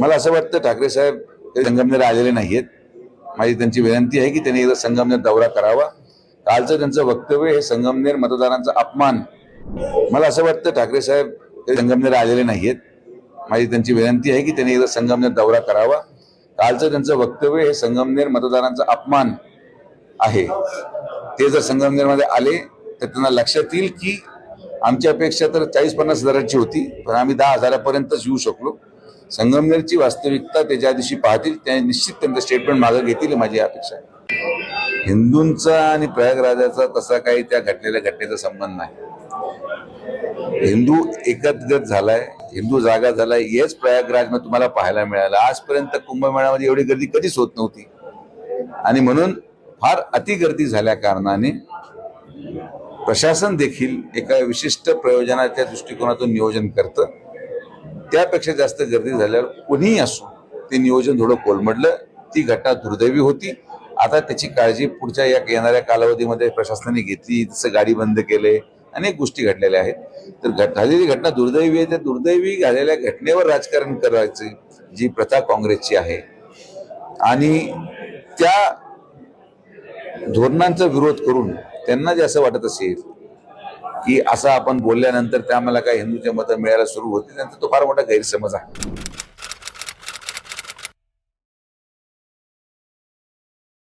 मला असं वाटतं ठाकरे साहेब ते संगमनेर आलेले नाहीयेत. माझी त्यांची विनंती आहे की त्यांनी एकदा संगमनेर दौरा करावा. कालचं त्यांचं वक्तव्य हे संगमनेर मतदारांचा अपमान. मला असं वाटतं ठाकरे साहेब ते संगमनेर आलेले नाहीयेत. माझी त्यांची विनंती आहे की त्यांनी एकदा संगमनेर दौरा करावा. कालचं त्यांचं वक्तव्य हे संगमनेर मतदारांचा अपमान आहे. ते जर संगमनेरमध्ये आले तर त्यांना लक्षात येईल की आमची अपेक्षा तर चाळीस पन्नास हजाराची होती पण आम्ही दहा हजारापर्यंतच येऊ शकलो. संगमनेरची वास्तविकता ते ज्या दिवशी पाहतील त्या निश्चित त्यांचं स्टेटमेंट मागं घेतील माझी अपेक्षा आहे. हिंदूंचा आणि प्रयागराजाचा तसा काही त्या घटलेल्या घटनेचा संबंध नाही. हिंदू एकत्रित झालाय हिंदू जागा झालाय हेच प्रयागराजमध्ये तुम्हाला पाहायला मिळालं. आजपर्यंत कुंभमेळ्यामध्ये एवढी गर्दी कधीच होत नव्हती. आणि म्हणून फार अति गर्दी झाल्या कारणाने प्रशासन देखील एका विशिष्ट प्रयोजनाच्या दृष्टिकोनातून नियोजन करतं. त्यापेक्षा जास्त गर्दी झाल्यावर कोणीही असो ते नियोजन थोडं कोलमडलं. ती घटना दुर्दैवी होती. आता त्याची काळजी पुढच्या या येणाऱ्या कालावधीमध्ये प्रशासनाने घेतली. तसं गाडी बंद केले अनेक गोष्टी घडलेल्या आहेत. तर घट झालेली घटना दुर्दैवी आहे. त्या दुर्दैवी झालेल्या घटनेवर राजकारण करायची जी प्रथा काँग्रेसची आहे. आणि त्या धोरणांचा विरोध करून त्यांना जे असं वाटत असेल की असं आपण बोलल्यानंतर त्या आम्हाला काही हिंदूचे मतं मिळायला सुरू होते त्यांचा तो फार मोठा गैरसमज आहे.